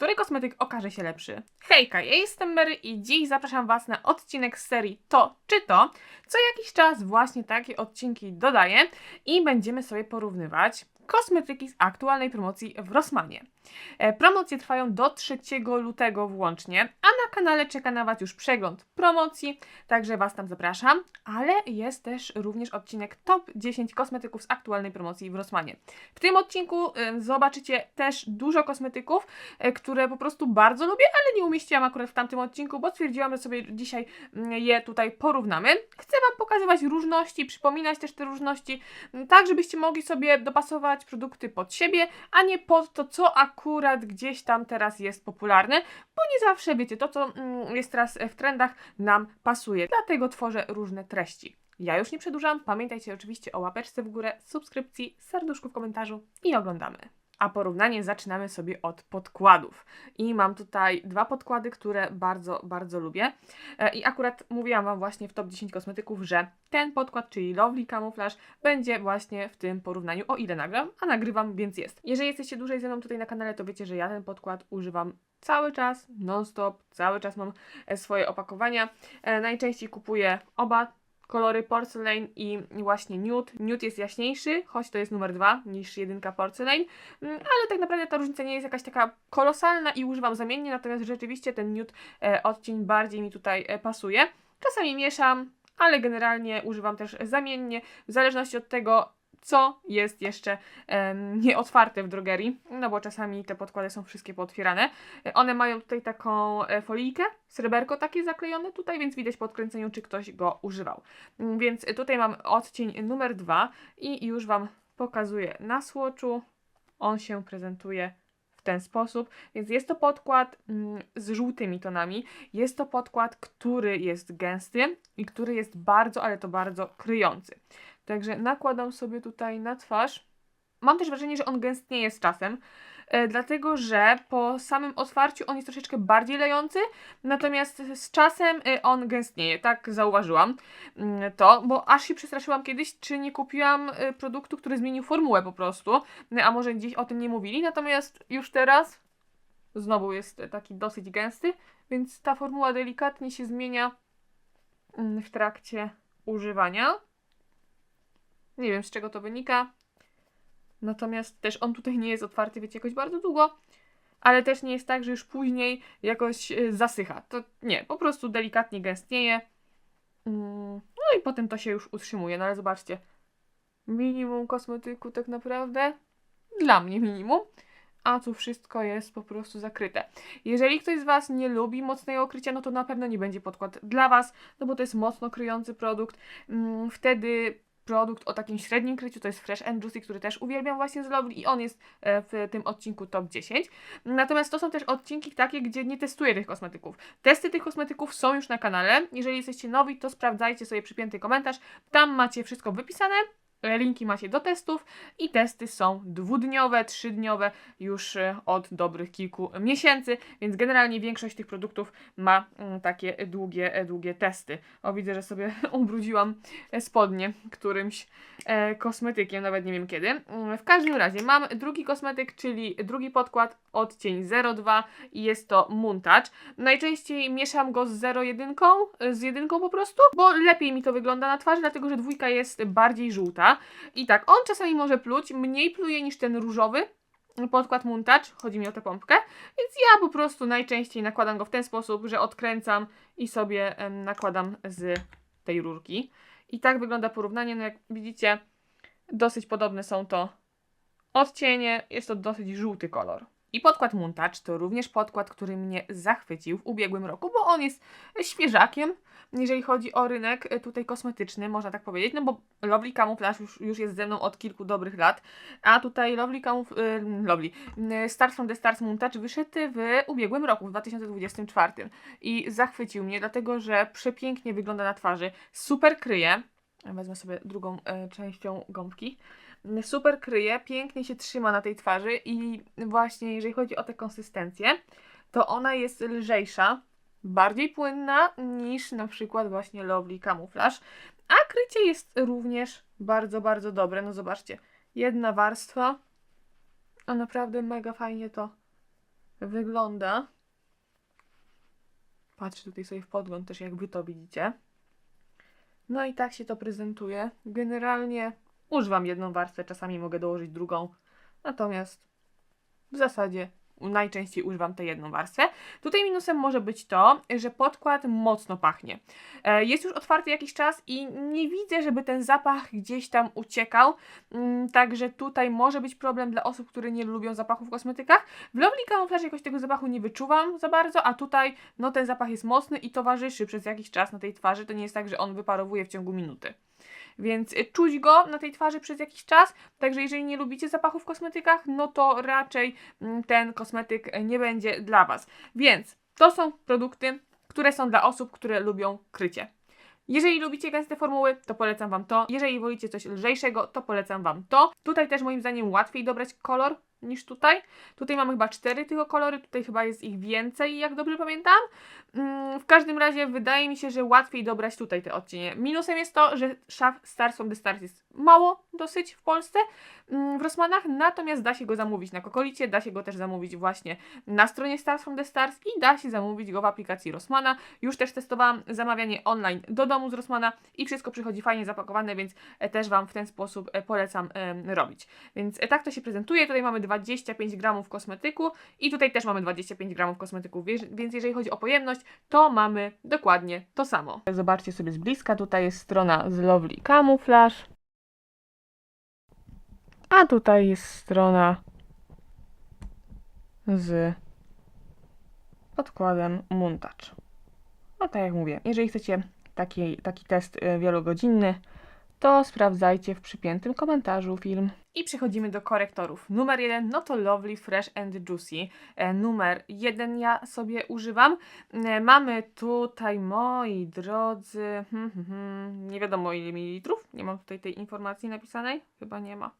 który kosmetyk okaże się lepszy. Hejka, ja jestem Mary i dziś zapraszam Was na odcinek z serii To czy To. Co jakiś czas właśnie takie odcinki dodaję i będziemy sobie porównywać kosmetyki z aktualnej promocji w Rossmanie. E, Promocje trwają do 3 lutego włącznie, a na kanale czeka na Was już przegląd promocji, także Was tam zapraszam, ale jest też również odcinek top 10 kosmetyków z aktualnej promocji w Rossmanie. W tym odcinku zobaczycie też dużo kosmetyków, e, które po prostu bardzo lubię, ale nie umieściłam akurat w tamtym odcinku, bo stwierdziłam, że sobie dzisiaj mm, je tutaj porównamy. Chcę Wam pokazywać różności, przypominać też te różności, tak żebyście mogli sobie dopasować produkty pod siebie, a nie pod to, co akurat gdzieś tam teraz jest popularne, bo nie zawsze, wiecie, to, co mm, jest teraz w trendach, nam pasuje. Dlatego tworzę różne treści. Ja już nie przedłużam, pamiętajcie oczywiście o łapeczce w górę, subskrypcji, serduszku w komentarzu i oglądamy. A porównanie zaczynamy sobie od podkładów. I mam tutaj dwa podkłady, które bardzo, bardzo lubię. E, I akurat mówiłam Wam właśnie w top 10 kosmetyków, że ten podkład, czyli Lovely Camouflage, będzie właśnie w tym porównaniu, o ile nagram, a nagrywam, więc jest. Jeżeli jesteście dłużej ze mną tutaj na kanale, to wiecie, że ja ten podkład używam cały czas, non-stop, cały czas mam e, swoje opakowania. E, Najczęściej kupuję oba kolory Porcelain i właśnie Nude. Nude jest jaśniejszy, choć to jest numer dwa niż jedynka Porcelain, Mm, ale tak naprawdę ta różnica nie jest jakaś taka kolosalna i używam zamiennie, natomiast rzeczywiście ten Nude e, odcień bardziej mi tutaj e, pasuje. Czasami mieszam, ale generalnie używam też zamiennie, w zależności od tego, co jest jeszcze nieotwarte w drogerii, no bo czasami te podkłady są wszystkie pootwierane. One mają tutaj taką e, folijkę, sreberko takie zaklejone tutaj, więc widać po odkręceniu, czy ktoś go używał. Mm, Więc tutaj mam odcień numer dwa i już Wam pokazuję na słoczu. On się prezentuje w ten sposób, więc jest to podkład mm, z żółtymi tonami. Jest to podkład, który jest gęsty i który jest bardzo, ale to bardzo kryjący. Także nakładam sobie tutaj na twarz. Mam też wrażenie, że on gęstnieje z czasem, e, dlatego że po samym otwarciu on jest troszeczkę bardziej lejący, natomiast z czasem e, on gęstnieje, tak zauważyłam mm, to, bo aż się przestraszyłam kiedyś, czy nie kupiłam e, produktu, który zmienił formułę po prostu, a może gdzieś o tym nie mówili, natomiast już teraz znowu jest taki dosyć gęsty, więc ta formuła delikatnie się zmienia mm, w trakcie używania. Nie wiem z czego to wynika. Natomiast też on tutaj nie jest otwarty, wiecie, jakoś bardzo długo, ale też nie jest tak, że już później jakoś y, zasycha. To nie, po prostu delikatnie gęstnieje. Mm, No i potem to się już utrzymuje. No ale zobaczcie, minimum kosmetyku tak naprawdę. Dla mnie minimum. A tu wszystko jest po prostu zakryte. Jeżeli ktoś z Was nie lubi mocnego okrycia, no to na pewno nie będzie podkład dla Was, no bo to jest mocno kryjący produkt. Mm, Wtedy produkt o takim średnim kryciu to jest Fresh and Juicy, który też uwielbiam właśnie z Lovely i on jest e, w tym odcinku top 10. Natomiast to są też odcinki takie, gdzie nie testuję tych kosmetyków. Testy tych kosmetyków są już na kanale. Jeżeli jesteście nowi, to sprawdzajcie sobie przypięty komentarz. Tam macie wszystko wypisane. Linki macie do testów i testy są dwudniowe, trzydniowe już e, od dobrych kilku miesięcy, więc generalnie większość tych produktów ma mm, takie długie, e, długie testy. O, widzę, że sobie ubrudziłam e, spodnie którymś kosmetykiem, nawet nie wiem kiedy. Mm, W każdym razie mam drugi kosmetyk, czyli drugi podkład odcień 02 i jest to Moon Touch. Najczęściej mieszam go z 01, e, z jedynką po prostu, bo lepiej mi to wygląda na twarzy, dlatego że dwójka jest bardziej żółta. I tak, on czasami może pluć, mniej pluje niż ten różowy, podkład Touch, chodzi mi o tę pompkę, więc ja po prostu najczęściej nakładam go w ten sposób, że odkręcam i sobie nakładam z tej rurki. I tak wygląda porównanie, no jak widzicie, dosyć podobne są to odcienie, jest to dosyć żółty kolor. I podkład Touch to również podkład, który mnie zachwycił w ubiegłym roku, bo on jest świeżakiem, jeżeli chodzi o rynek e, tutaj kosmetyczny, można tak powiedzieć, no bo Lovely Camouflage już, już jest ze mną od kilku dobrych lat, a tutaj Lovely Camouflage, Lovely, y, Stars from the Stars Moon wyszedł w ubiegłym roku, w 2024 i zachwycił mnie, dlatego że przepięknie wygląda na twarzy, super kryje, wezmę sobie drugą e, częścią gąbki, super kryje, pięknie się trzyma na tej twarzy i właśnie jeżeli chodzi o tę konsystencję, to ona jest lżejsza, bardziej płynna niż na przykład właśnie Lovely Camouflage, a krycie jest również bardzo, bardzo dobre. No zobaczcie, jedna warstwa, a naprawdę mega fajnie to wygląda. Patrzę tutaj sobie w podgląd też, jak wy to widzicie. No i tak się to prezentuje. Generalnie używam jedną warstwę, czasami mogę dołożyć drugą. Natomiast w zasadzie najczęściej używam tę jedną warstwę. Tutaj minusem może być to, że podkład mocno pachnie. E, Jest już otwarty jakiś czas i nie widzę, żeby ten zapach gdzieś tam uciekał. Mm, Także tutaj może być problem dla osób, które nie lubią zapachu w kosmetykach. W Lovely Camouflage jakoś tego zapachu nie wyczuwam za bardzo, a tutaj no ten zapach jest mocny i towarzyszy przez jakiś czas na tej twarzy. To nie jest tak, że on wyparowuje w ciągu minuty. Więc y, czuć go na tej twarzy przez jakiś czas. Także jeżeli nie lubicie zapachu w kosmetykach, no to raczej mm, ten kosmetyk y, nie będzie dla Was. Więc to są produkty, które są dla osób, które lubią krycie. Jeżeli lubicie gęste formuły, to polecam Wam to. Jeżeli wolicie coś lżejszego, to polecam Wam to. Tutaj też moim zdaniem łatwiej dobrać kolor niż tutaj. Tutaj mamy chyba cztery tylko kolory, tutaj chyba jest ich więcej, jak dobrze pamiętam. Mm, W każdym razie wydaje mi się, że łatwiej dobrać tutaj te odcienie. Minusem jest to, że szaf Stars from the Stars jest mało dosyć w Polsce mm, w Rossmanach, natomiast da się go zamówić na Kokolicie, da się go też zamówić właśnie na stronie Stars from the Stars i da się zamówić go w aplikacji Rossmana. Już też testowałam zamawianie online do domu z Rossmana i wszystko przychodzi fajnie zapakowane, więc e, też Wam w ten sposób e, polecam robić. Więc e, tak to się prezentuje. Tutaj mamy 25 gramów kosmetyku i tutaj też mamy 25 gramów kosmetyku, więc jeżeli chodzi o pojemność, to mamy dokładnie to samo. Zobaczcie sobie z bliska, tutaj jest strona z Lovely Camouflage. A tutaj jest strona z podkładem Muntacz. No tak jak mówię, jeżeli chcecie taki, taki test y, wielogodzinny, to sprawdzajcie w przypiętym komentarzu film. I przechodzimy do korektorów. Numer jeden, no to Lovely Fresh and Juicy. E, numer jeden ja sobie używam. E, mamy tutaj, moi drodzy, hmm, hmm, hmm, nie wiadomo ile mililitrów. Nie mam tutaj tej informacji napisanej. Chyba nie ma.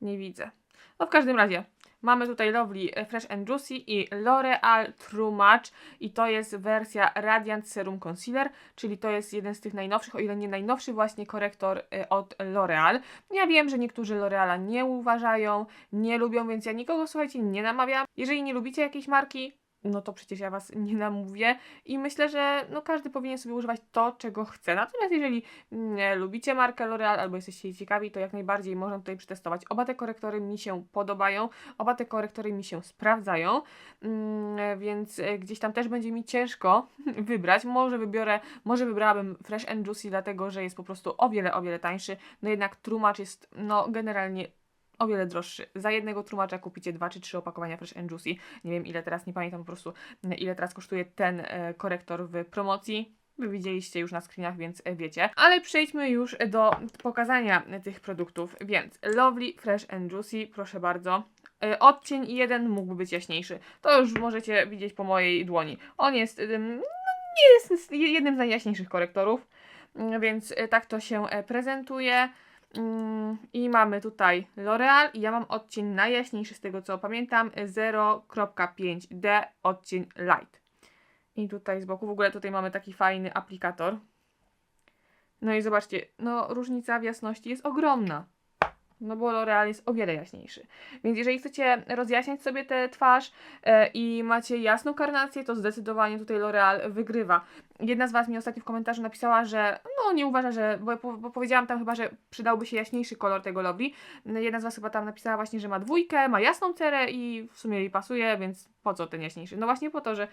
Nie widzę. No w każdym razie, mamy tutaj Lovely e, Fresh and Juicy i L'Oreal True Match i to jest wersja Radiant Serum Concealer, czyli to jest jeden z tych najnowszych, o ile nie najnowszy właśnie korektor e, od L'Oreal. Ja wiem, że niektórzy L'Oreala nie uważają, nie lubią, więc ja nikogo, słuchajcie, nie namawiam. Jeżeli nie lubicie jakiejś marki, no to przecież ja Was nie namówię i myślę, że no każdy powinien sobie używać to, czego chce. Natomiast jeżeli nie lubicie markę L'Oreal albo jesteście jej ciekawi, to jak najbardziej można tutaj przetestować. Oba te korektory mi się podobają, oba te korektory mi się sprawdzają, mm, więc e, gdzieś tam też będzie mi ciężko wybrać. Może wybiorę, może wybrałabym Fresh and Juicy, dlatego że jest po prostu o wiele, o wiele tańszy. No jednak Trumacz jest no generalnie o wiele droższy. Za jednego trumacza kupicie dwa czy trzy opakowania Fresh and Juicy. Nie wiem ile teraz, nie pamiętam po prostu ile teraz kosztuje ten e, korektor w promocji. Wy widzieliście już na screenach, więc e, wiecie. Ale przejdźmy już do pokazania tych produktów. Więc Lovely Fresh and Juicy, proszę bardzo. E, Odcień jeden mógłby być jaśniejszy. To już możecie widzieć po mojej dłoni. On jest, no, nie jest jednym z najjaśniejszych korektorów, Mm, więc tak to się prezentuje. I mamy tutaj L'Oreal i ja mam odcień najjaśniejszy z tego co pamiętam 0.5D odcień Light. I tutaj z boku w ogóle tutaj mamy taki fajny aplikator. No i zobaczcie, no różnica w jasności jest ogromna. No bo L'Oreal jest o wiele jaśniejszy. Więc jeżeli chcecie rozjaśniać sobie tę twarz e, i macie jasną karnację, to zdecydowanie tutaj L'Oreal wygrywa. Jedna z Was mi ostatnio w komentarzu napisała, że no nie uważa, że, bo, bo, powiedziałam tam chyba, że przydałby się jaśniejszy kolor tego lobby. Jedna z Was chyba tam napisała właśnie, że ma dwójkę, ma jasną cerę i w sumie jej pasuje, więc po co ten jaśniejszy? No właśnie po to, że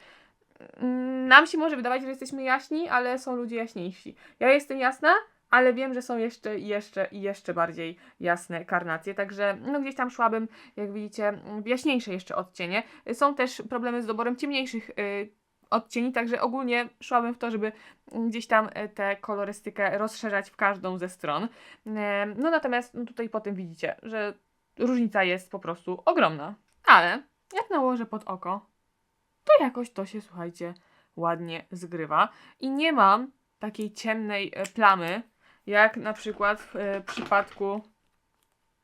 mm, nam się może wydawać, że jesteśmy jaśni, ale są ludzie jaśniejsi. Ja jestem jasna, ale wiem, że są jeszcze, jeszcze i jeszcze bardziej jasne karnacje, także no gdzieś tam szłabym, jak widzicie, w jaśniejsze jeszcze odcienie. Są też problemy z doborem ciemniejszych y, odcieni, także ogólnie szłabym w to, żeby gdzieś tam y, tę kolorystykę rozszerzać w każdą ze stron. E, No natomiast no, tutaj potem widzicie, że różnica jest po prostu ogromna. Ale jak nałożę pod oko, to jakoś to się, słuchajcie, ładnie zgrywa. I nie mam takiej ciemnej e, plamy, jak na przykład w e, przypadku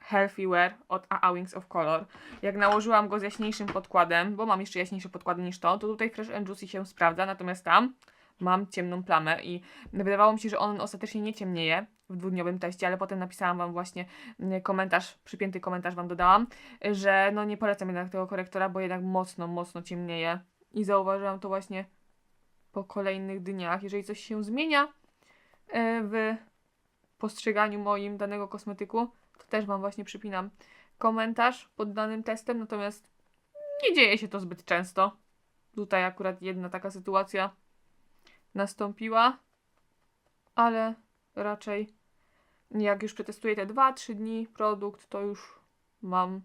Healthy Wear od AA Wings of Color. Jak nałożyłam go z jaśniejszym podkładem, bo mam jeszcze jaśniejszy podkład niż to, to tutaj Fresh and Juicy się sprawdza, natomiast tam mam ciemną plamę i wydawało mi się, że on ostatecznie nie ciemnieje w dwudniowym teście, ale potem napisałam Wam właśnie mm, komentarz, przypięty komentarz Wam dodałam, że no nie polecam jednak tego korektora, bo jednak mocno, mocno ciemnieje i zauważyłam to właśnie po kolejnych dniach. Jeżeli coś się zmienia e, w postrzeganiu moim danego kosmetyku, to też Wam właśnie przypinam komentarz pod danym testem, natomiast nie dzieje się to zbyt często. Tutaj akurat jedna taka sytuacja nastąpiła, ale raczej jak już przetestuję te 2-3 dni produkt, to już mam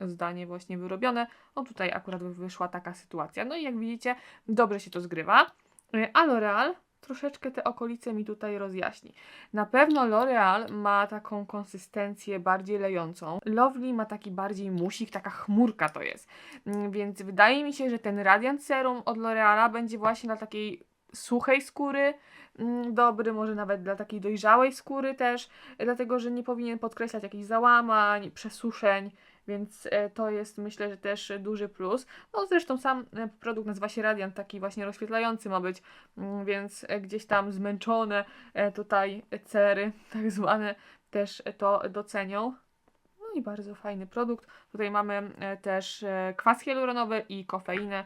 zdanie właśnie wyrobione. O tutaj akurat wyszła taka sytuacja. No i jak widzicie, dobrze się to zgrywa. Y, A L'Oreal troszeczkę te okolice mi tutaj rozjaśni. Na pewno L'Oreal ma taką konsystencję bardziej lejącą. Lovely ma taki bardziej musik, taka chmurka to jest. Mm, Więc wydaje mi się, że ten Radiant Serum od L'Oreala będzie właśnie dla takiej suchej skóry mm, dobry, może nawet dla takiej dojrzałej skóry też, dlatego że nie powinien podkreślać jakichś załamań, przesuszeń, więc e, to jest myślę, że też duży plus. No zresztą sam e, produkt nazywa się Radiant, taki właśnie rozświetlający ma być, mm, więc e, gdzieś tam zmęczone tutaj cery tak zwane też to docenią. No i bardzo fajny produkt. Tutaj mamy też kwas hialuronowy i kofeinę,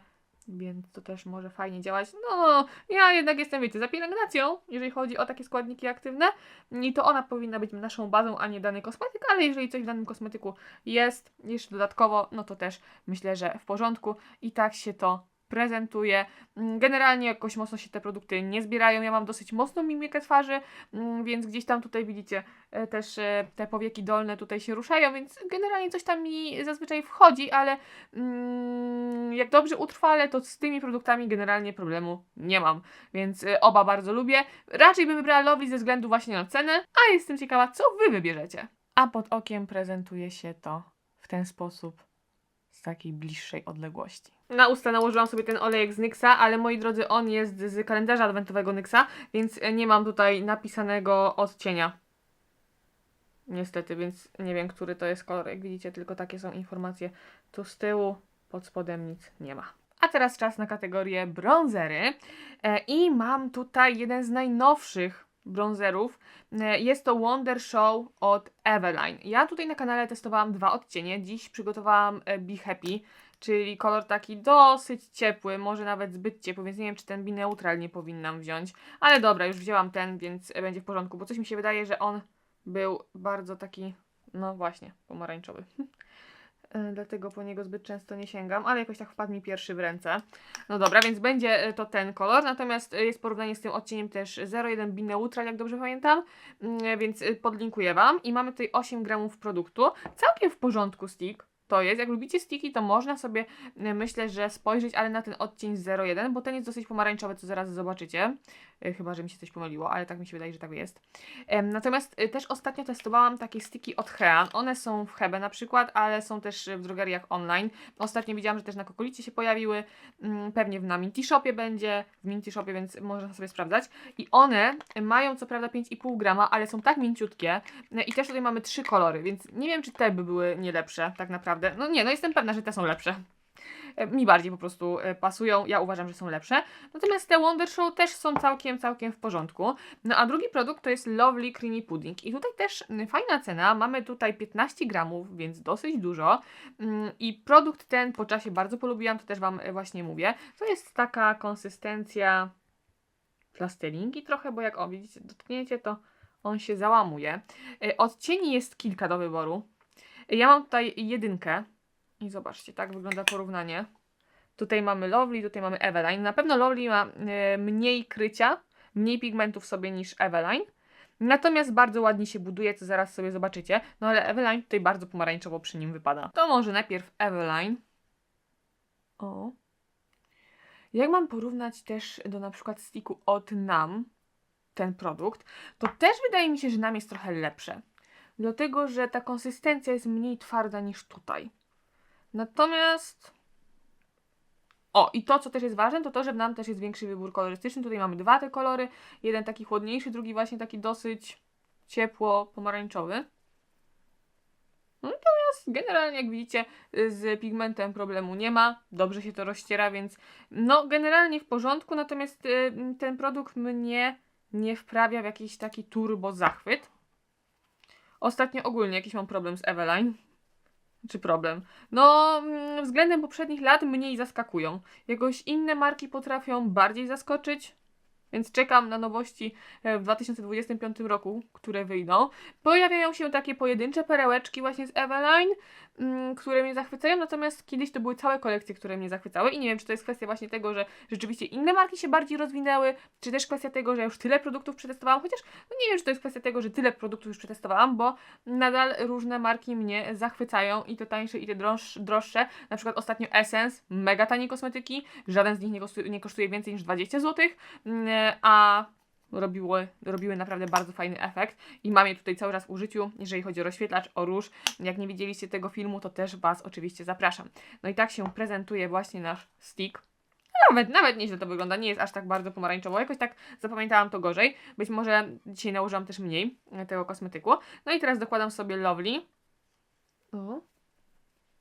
więc to też może fajnie działać. No, ja jednak jestem, wiecie, za pielęgnacją, jeżeli chodzi o takie składniki aktywne i to ona powinna być naszą bazą, a nie dany kosmetyk, ale jeżeli coś w danym kosmetyku jest jeszcze dodatkowo, no to też myślę, że w porządku i tak się to prezentuje. Mm, Generalnie jakoś mocno się te produkty nie zbierają. Ja mam dosyć mocną mimikę twarzy, mm, więc gdzieś tam tutaj widzicie e, też e, te powieki dolne tutaj się ruszają, więc generalnie coś tam mi zazwyczaj wchodzi, ale mm, jak dobrze utrwalę, to z tymi produktami generalnie problemu nie mam, więc e, oba bardzo lubię. Raczej bym wybrała Lovely ze względu właśnie na cenę, a jestem ciekawa, co Wy wybierzecie. A pod okiem prezentuje się to w ten sposób z takiej bliższej odległości. Na usta nałożyłam sobie ten olejek z Nyxa, ale moi drodzy, on jest z kalendarza adwentowego Nyxa, więc nie mam tutaj napisanego odcienia. Niestety, więc nie wiem, który to jest kolor. Jak widzicie, tylko takie są informacje tu z tyłu, pod spodem nic nie ma. A teraz czas na kategorię bronzery. E, I mam tutaj jeden z najnowszych bronzerów. E, Jest to Wonder Show od Eveline. Ja tutaj na kanale testowałam dwa odcienie. Dziś przygotowałam e, Be Happy, czyli kolor taki dosyć ciepły, może nawet zbyt ciepły, więc nie wiem, czy ten Be Neutral nie powinnam wziąć. Ale dobra, już wzięłam ten, więc będzie w porządku, bo coś mi się wydaje, że on był bardzo taki, no właśnie, pomarańczowy. E, Dlatego po niego zbyt często nie sięgam, ale jakoś tak wpadł mi pierwszy w ręce. No dobra, więc będzie e, to ten kolor, natomiast e, jest porównanie z tym odcieniem też 01 Be Neutral, jak dobrze pamiętam, Mm, więc podlinkuję Wam. I mamy tutaj 8 gramów produktu. Całkiem w porządku stick. To jest, jak lubicie sticki, to można sobie, e, myślę, że spojrzeć, ale na ten odcień 01, bo ten jest dosyć pomarańczowy, co zaraz zobaczycie. E, Chyba, że mi się coś pomyliło, ale tak mi się wydaje, że tak jest. Natomiast e, też ostatnio testowałam takie sticki od Hean. One są w Hebe na przykład, ale są też w drogeriach online. Ostatnio widziałam, że też na Kokolicie się pojawiły. Mm, Pewnie na Minty Shopie będzie, w Minty Shopie, więc można sobie sprawdzać. I one mają co prawda 5,5 grama, ale są tak mięciutkie. E, I też tutaj mamy trzy kolory, więc nie wiem, czy te by były nie lepsze, tak naprawdę. No nie, no jestem pewna, że te są lepsze. E, Mi bardziej po prostu e, pasują, ja uważam, że są lepsze. Natomiast te Wonder Show też są całkiem, całkiem w porządku. No a drugi produkt to jest Lovely Creamy Pudding. I tutaj też fajna cena, mamy tutaj 15 gramów, więc dosyć dużo. Mm, I produkt ten po czasie bardzo polubiłam, to też Wam e, właśnie mówię. To jest taka konsystencja plastelinki trochę, bo jak o widzicie, dotkniecie to on się załamuje. Odcieni jest kilka do wyboru. Ja mam tutaj jedynkę i zobaczcie, tak wygląda porównanie. Tutaj mamy Lovely, tutaj mamy Eveline. Na pewno Lovely ma e, mniej krycia, mniej pigmentów sobie niż Eveline. Natomiast bardzo ładnie się buduje, co zaraz sobie zobaczycie. No ale Eveline tutaj bardzo pomarańczowo przy nim wypada. To może najpierw Eveline. O. Jak mam porównać też do na przykład sticku od NAM, ten produkt, to też wydaje mi się, że NAM jest trochę lepsze. Dlatego, że ta konsystencja jest mniej twarda niż tutaj. Natomiast. O, i to, co też jest ważne, to to, że nam też jest większy wybór kolorystyczny. Tutaj mamy dwa te kolory. Jeden taki chłodniejszy, drugi właśnie taki dosyć ciepło pomarańczowy. Natomiast generalnie, jak widzicie, z pigmentem problemu nie ma, dobrze się to rozciera, więc no generalnie w porządku, natomiast y, ten produkt mnie nie wprawia w jakiś taki turbo zachwyt. Ostatnio ogólnie jakiś mam problem z Eveline. Czy problem? No, mm, względem poprzednich lat mniej zaskakują. Jakoś inne marki potrafią bardziej zaskoczyć, więc czekam na nowości e, w 2025 roku, które wyjdą. Pojawiają się takie pojedyncze perełeczki właśnie z Eveline, mm, które mnie zachwycają, natomiast kiedyś to były całe kolekcje, które mnie zachwycały i nie wiem, czy to jest kwestia właśnie tego, że rzeczywiście inne marki się bardziej rozwinęły, czy też kwestia tego, że już tyle produktów przetestowałam, chociaż no nie wiem, czy to jest kwestia tego, że tyle produktów już przetestowałam, bo nadal różne marki mnie zachwycają i te tańsze i te droż, droższe, na przykład ostatnio Essence, mega tanie kosmetyki, żaden z nich nie kosztuje, nie kosztuje więcej niż 20 zł, a robiły, robiły naprawdę bardzo fajny efekt i mam je tutaj cały raz w użyciu, jeżeli chodzi o rozświetlacz, o róż. Jak nie widzieliście tego filmu, to też Was oczywiście zapraszam. No i tak się prezentuje właśnie nasz stick. Nawet, nawet nieźle to wygląda, nie jest aż tak bardzo pomarańczowo, jakoś tak zapamiętałam to gorzej. Być może dzisiaj nałożyłam też mniej tego kosmetyku. No i teraz dokładam sobie Lovely. O.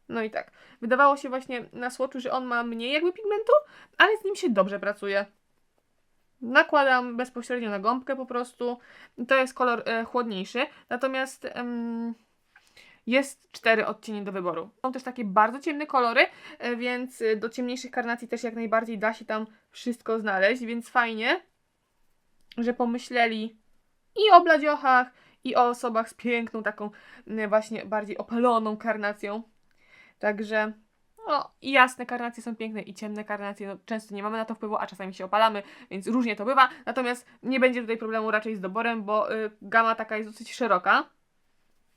No i tak. Wydawało się właśnie na słoczu, że on ma mniej jakby pigmentu, ale z nim się dobrze pracuje. Nakładam bezpośrednio na gąbkę po prostu. To jest kolor e, chłodniejszy. Natomiast em, jest cztery odcienie do wyboru. Są też takie bardzo ciemne kolory, e, więc e, do ciemniejszych karnacji też jak najbardziej da się tam wszystko znaleźć, więc fajnie, że pomyśleli i o bladziochach, i o osobach z piękną, taką właśnie bardziej opaloną karnacją. Także no, i jasne karnacje są piękne i ciemne karnacje, no, często nie mamy na to wpływu, a czasami się opalamy, więc różnie to bywa. Natomiast nie będzie tutaj problemu raczej z doborem, bo y, gama taka jest dosyć szeroka.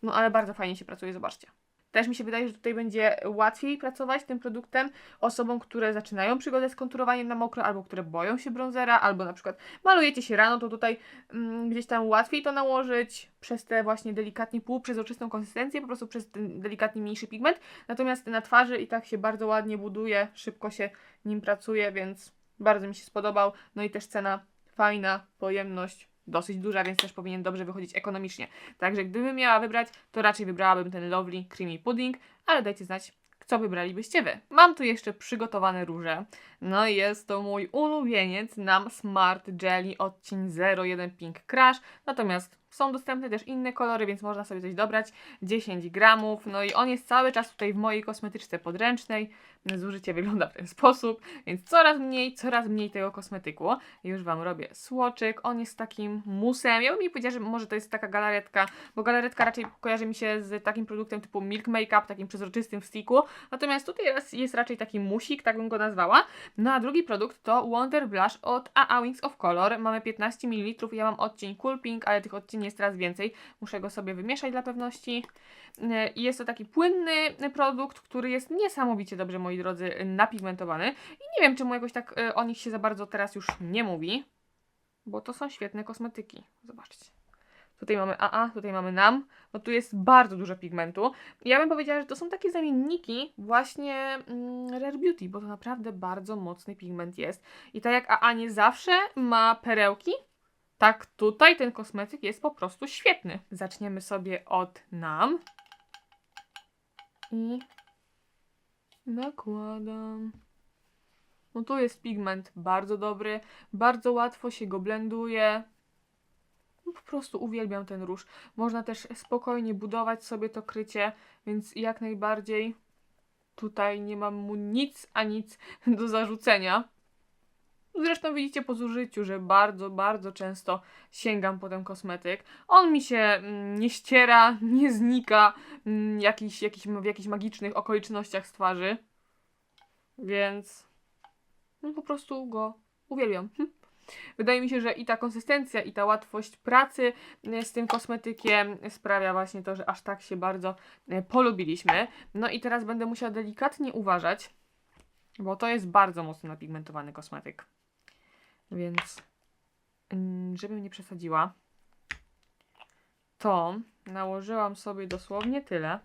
No ale bardzo fajnie się pracuje, zobaczcie. Też mi się wydaje, że tutaj będzie łatwiej pracować tym produktem osobom, które zaczynają przygodę z konturowaniem na mokro, albo które boją się bronzera, albo na przykład malujecie się rano, to tutaj mm, gdzieś tam łatwiej to nałożyć przez te właśnie delikatnie półprzezroczystą konsystencję, po prostu przez ten delikatnie mniejszy pigment. Natomiast na twarzy i tak się bardzo ładnie buduje, szybko się nim pracuje, więc bardzo mi się spodobał. No i też cena fajna, pojemność dosyć duża, więc też powinien dobrze wychodzić ekonomicznie. Także gdybym miała wybrać, to raczej wybrałabym ten Lovely Creamy Pudding, ale dajcie znać, co wybralibyście Wy. Mam tu jeszcze przygotowane róże. No i jest to mój ulubieniec Nam Smart Jelly odcień 01 Pink Crush, natomiast są dostępne też inne kolory, więc można sobie coś dobrać. 10 gramów, no i on jest cały czas tutaj w mojej kosmetyczce podręcznej. Zużycie wygląda w ten sposób, więc coraz mniej, coraz mniej tego kosmetyku. Już Wam robię słoczyk. On jest takim musem. Ja bym mi powiedziała, że może to jest taka galaretka, bo galaretka raczej kojarzy mi się z takim produktem typu Milk Makeup, takim przezroczystym w sticku. Natomiast tutaj jest, raczej taki musik, tak bym go nazwała. No a drugi produkt to Wonder Blush od AA Wings of Color. Mamy 15 ml. Ja mam odcień Cool Pink, ale tych odcieni jest teraz więcej. Muszę go sobie wymieszać dla pewności. E, jest to taki płynny produkt, który jest niesamowicie dobrze, moi drodzy, napigmentowany. I nie wiem, czemu jakoś tak e, o nich się za bardzo teraz już nie mówi, bo to są świetne kosmetyki. Zobaczcie. Tutaj mamy AA, tutaj mamy NAM. No tu jest bardzo dużo pigmentu. Ja bym powiedziała, że to są takie zamienniki właśnie mm, Rare Beauty, bo to naprawdę bardzo mocny pigment jest. I tak jak AA nie zawsze ma perełki, tak tutaj ten kosmetyk jest po prostu świetny. Zaczniemy sobie od NAM. I nakładam. No tu jest pigment bardzo dobry, bardzo łatwo się go blenduje. No po prostu uwielbiam ten róż. Można też spokojnie budować sobie to krycie, więc jak najbardziej tutaj nie mam mu nic a nic do zarzucenia. Zresztą widzicie po zużyciu, że bardzo, bardzo często sięgam po ten kosmetyk. On mi się mm, nie ściera, nie znika mm, jakiś, jakiś, w jakichś magicznych okolicznościach z twarzy. Więc no, po prostu go uwielbiam. Hm. Wydaje mi się, że i ta konsystencja, i ta łatwość pracy y, z tym kosmetykiem sprawia właśnie to, że aż tak się bardzo y, polubiliśmy. No i teraz będę musiała delikatnie uważać, bo to jest bardzo mocno napigmentowany kosmetyk. Więc, mm, żebym nie przesadziła, to nałożyłam sobie dosłownie tyle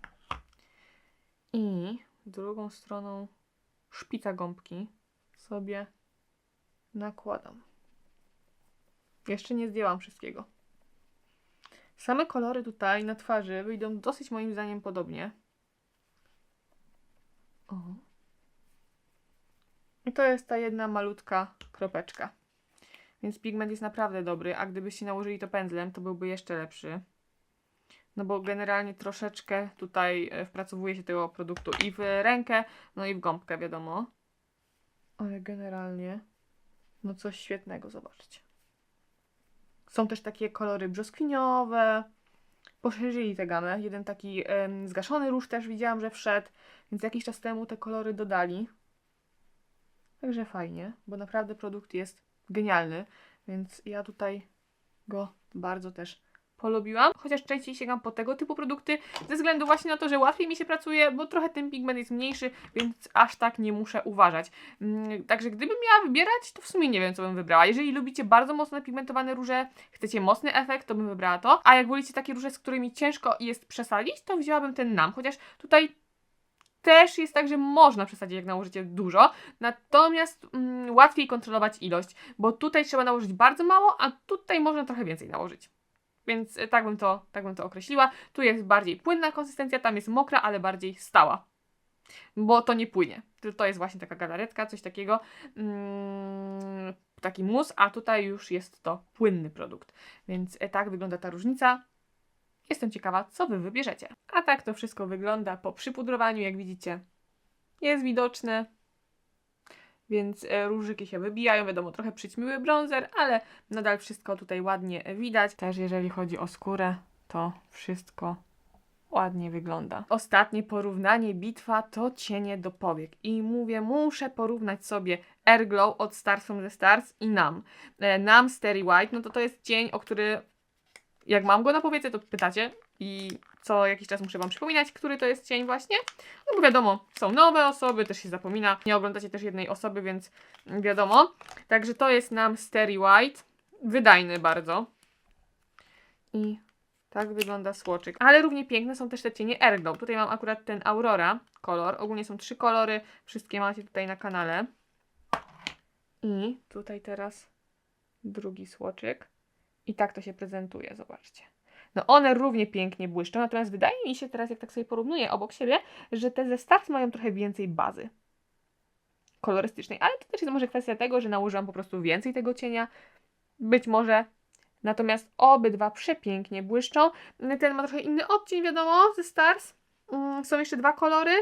i drugą stroną szpica gąbki sobie nakładam. Jeszcze nie zdjęłam wszystkiego. Same kolory tutaj na twarzy wyjdą dosyć moim zdaniem podobnie. O. I to jest ta jedna malutka kropeczka. Więc pigment jest naprawdę dobry, a gdybyście nałożyli to pędzlem, to byłby jeszcze lepszy. No bo generalnie troszeczkę tutaj e, wpracowuje się tego produktu i w rękę, no i w gąbkę, wiadomo. Ale generalnie, no coś świetnego, zobaczcie. Są też takie kolory brzoskwiniowe. Poszerzyli tę gamę. Jeden taki em, zgaszony róż też widziałam, że wszedł, więc jakiś czas temu te kolory dodali. Także fajnie, bo naprawdę produkt jest genialny, więc ja tutaj go bardzo też polubiłam. Chociaż częściej sięgam po tego typu produkty, ze względu właśnie na to, że łatwiej mi się pracuje, bo trochę ten pigment jest mniejszy, więc aż tak nie muszę uważać. Mm, Także gdybym miała wybierać, to w sumie nie wiem, co bym wybrała. Jeżeli lubicie bardzo mocno pigmentowane róże, chcecie mocny efekt, to bym wybrała to. A jak wolicie takie róże, z którymi ciężko jest przesadzić, to wzięłabym ten NAM. Chociaż tutaj też jest tak, że można przesadzić, jak nałożycie dużo, natomiast mm, łatwiej kontrolować ilość, bo tutaj trzeba nałożyć bardzo mało, a tutaj można trochę więcej nałożyć. Więc e, tak bym to, tak bym to określiła. Tu jest bardziej płynna konsystencja, tam jest mokra, ale bardziej stała. Bo to nie płynie. To- jest właśnie taka galaretka, coś takiego. Mm, taki mus, a tutaj już jest to płynny produkt. Więc e, tak wygląda ta różnica. Jestem ciekawa, co Wy wybierzecie. A tak to wszystko wygląda po przypudrowaniu, jak widzicie. Jest widoczne, więc e, różyki się wybijają. Wiadomo, trochę przyćmiły bronzer, ale nadal wszystko tutaj ładnie widać. Też jeżeli chodzi o skórę, to wszystko ładnie wygląda. Ostatnie porównanie bitwa to cienie do powiek. I mówię, muszę porównać sobie Airglow od Stars from the Stars i NAM. E, NAM Starry White, no to to jest cień, o który jak mam go na powiece, to pytacie i co jakiś czas muszę Wam przypominać, który to jest cień właśnie. No bo wiadomo, są nowe osoby, też się zapomina. Nie oglądacie też jednej osoby, więc wiadomo. Także to jest nam Starry White. Wydajny bardzo. I tak wygląda słoczyk. Ale równie piękne są też te cienie Airglow. Tutaj mam akurat ten Aurora kolor. Ogólnie są trzy kolory. Wszystkie macie tutaj na kanale. I tutaj teraz drugi słoczyk. I tak to się prezentuje, zobaczcie. No one równie pięknie błyszczą, natomiast wydaje mi się teraz, jak tak sobie porównuję obok siebie, że te ze Stars mają trochę więcej bazy kolorystycznej, ale to też jest może kwestia tego, że nałożyłam po prostu więcej tego cienia, być może. Natomiast obydwa przepięknie błyszczą. Ten ma trochę inny odcień, wiadomo, ze Stars. Mm, Są jeszcze dwa kolory,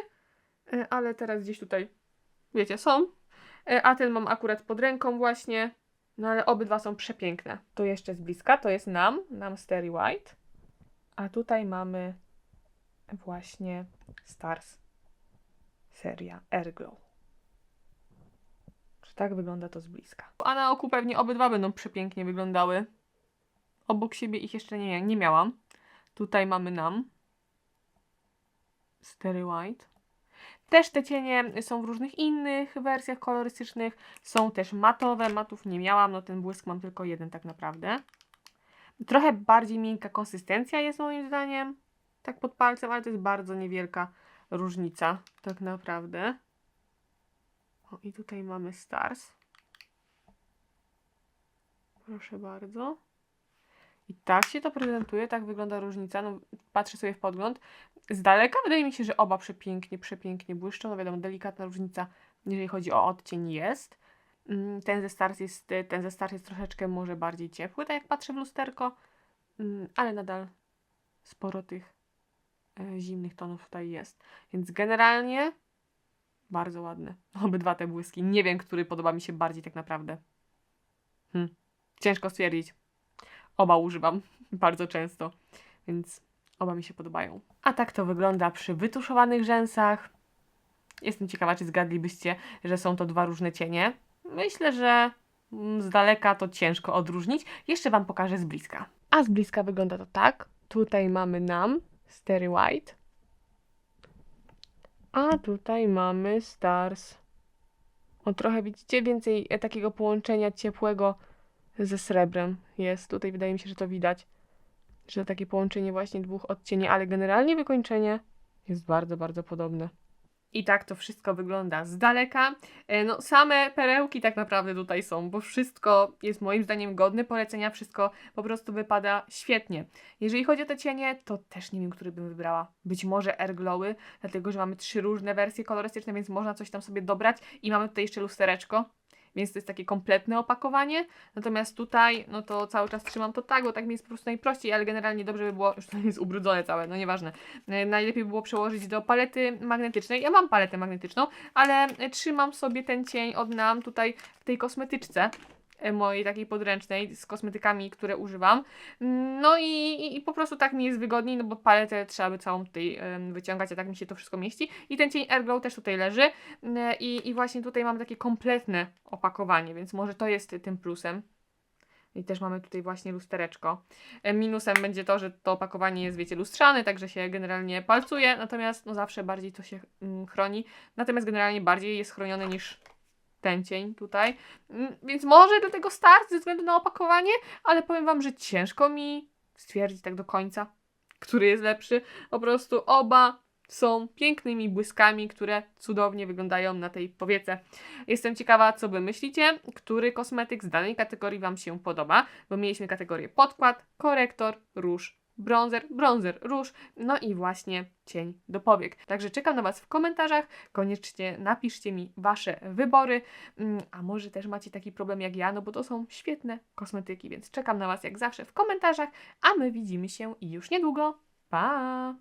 y, ale teraz gdzieś tutaj, wiecie, są. Y, A ten mam akurat pod ręką właśnie. No ale obydwa są przepiękne. Tu jeszcze z bliska, to jest Nam, Nam Starry White. A tutaj mamy właśnie Stars seria Airglow. Czy tak wygląda to z bliska? A na oku pewnie obydwa będą przepięknie wyglądały. Obok siebie ich jeszcze nie, nie miałam. Tutaj mamy Nam Starry White. Też te cienie są w różnych innych wersjach kolorystycznych. Są też matowe. Matów nie miałam, no ten błysk mam tylko jeden tak naprawdę. Trochę bardziej miękka konsystencja jest moim zdaniem. Tak pod palcem, ale to jest bardzo niewielka różnica tak naprawdę. O i tutaj mamy Stars. Proszę bardzo. I tak się to prezentuje, tak wygląda różnica. No, patrzę sobie w podgląd. Z daleka wydaje mi się, że oba przepięknie, przepięknie błyszczą. No wiadomo, delikatna różnica, jeżeli chodzi o odcień jest. Mm, Ten ze Stars jest, ten ze Stars jest troszeczkę może bardziej ciepły, tak jak patrzę w lusterko, Mm, ale nadal sporo tych e, zimnych tonów tutaj jest. Więc generalnie bardzo ładne. Obydwa te błyski. Nie wiem, który podoba mi się bardziej tak naprawdę. Hm. Ciężko stwierdzić. Oba używam bardzo często, więc oba mi się podobają. A tak to wygląda przy wytuszowanych rzęsach. Jestem ciekawa, czy zgadlibyście, że są to dwa różne cienie. Myślę, że mm, z daleka to ciężko odróżnić. Jeszcze Wam pokażę z bliska. A z bliska wygląda to tak. Tutaj mamy nam Starry White. A tutaj mamy Stars. O, trochę widzicie więcej e, takiego połączenia ciepłego ze srebrem jest. Tutaj wydaje mi się, że to widać, że takie połączenie właśnie dwóch odcieni, ale generalnie wykończenie jest bardzo, bardzo podobne. I tak to wszystko wygląda z daleka. E, No, same perełki tak naprawdę tutaj są, bo wszystko jest moim zdaniem godne polecenia, wszystko po prostu wypada świetnie. Jeżeli chodzi o te cienie, to też nie wiem, który bym wybrała. Być może Airglowy, dlatego że mamy trzy różne wersje kolorystyczne, więc można coś tam sobie dobrać i mamy tutaj jeszcze lustereczko. Więc to jest takie kompletne opakowanie. Natomiast tutaj, no to cały czas trzymam to tak, bo tak mi jest po prostu najprościej, ale generalnie dobrze by było, już to jest ubrudzone całe, no nieważne. E, Najlepiej by było przełożyć do palety magnetycznej. Ja mam paletę magnetyczną, ale trzymam sobie ten cień od nam tutaj w tej kosmetyczce mojej takiej podręcznej z kosmetykami, które używam. No i, i, i po prostu tak mi jest wygodniej, no bo paletę trzeba by całą tutaj wyciągać, a tak mi się to wszystko mieści. I ten cień Airglow też tutaj leży. E, I, I właśnie tutaj mamy takie kompletne opakowanie, więc może to jest tym plusem. I też mamy tutaj właśnie lustereczko. E, Minusem będzie to, że to opakowanie jest, wiecie, lustrzane, także się generalnie palcuje, natomiast no zawsze bardziej to się mm, chroni. Natomiast generalnie bardziej jest chronione niż ten tutaj. Mm, Więc może do tego start ze względu na opakowanie, ale powiem Wam, że ciężko mi stwierdzić tak do końca, który jest lepszy. Po prostu oba są pięknymi błyskami, które cudownie wyglądają na tej powiece. Jestem ciekawa, co Wy myślicie, który kosmetyk z danej kategorii Wam się podoba, bo mieliśmy kategorię podkład, korektor, róż, bronzer, bronzer, róż, no i właśnie cień do powiek. Także czekam na Was w komentarzach, koniecznie napiszcie mi Wasze wybory, Mm, a może też macie taki problem jak ja, no bo to są świetne kosmetyki, więc czekam na Was jak zawsze w komentarzach, a my widzimy się już niedługo. Pa!